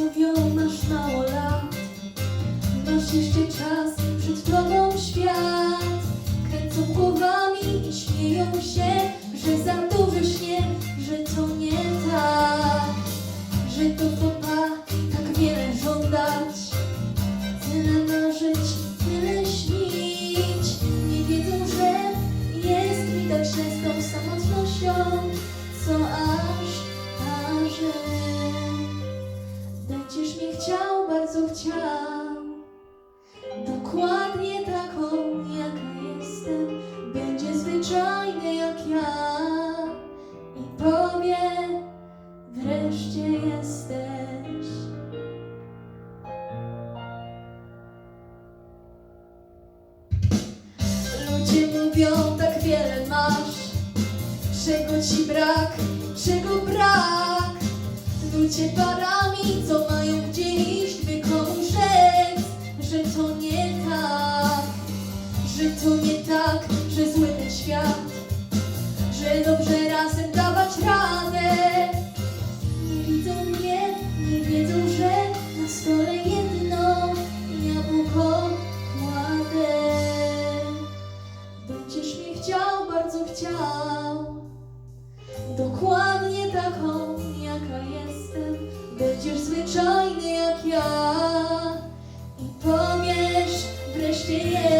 mówią, masz mało lat. Masz jeszcze czas, przed tobą świat. Kręcą głowami i powie, wreszcie jesteś. Ludzie mówią, tak wiele masz, czego ci brak, czego brak. Ludzie parami, co mają gdzie iść, by komuś rzec, że to nie tak, że to nie tak, że zły ten świat, dobrze razem dawać radę. Nie widzą mnie, nie wiedzą, że na stole jedno jabłko kładę. Będziesz mnie chciał, bardzo chciał. Dokładnie taką, jaka jestem. Będziesz zwyczajny jak ja. I powiesz, wreszcie jesteś.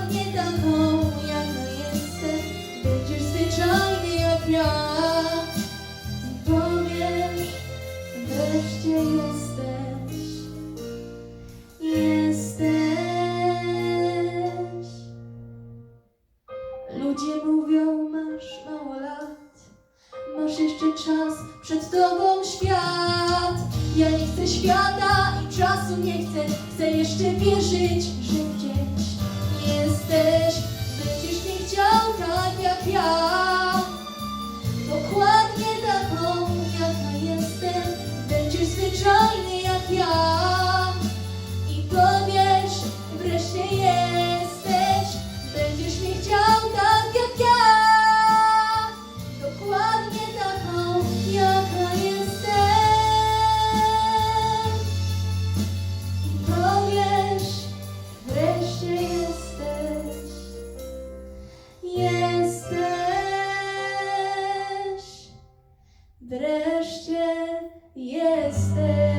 Dokładnie taką, jaka jestem. Będziesz zwyczajny jak ja. I powiesz, wreszcie jesteś. Jesteś. Ludzie mówią, masz mało lat, masz jeszcze czas, przed tobą świat. Ja nie chcę świata i czasu nie chcę, chcę jeszcze wierzyć, że gdzieś jesteś. jesteś.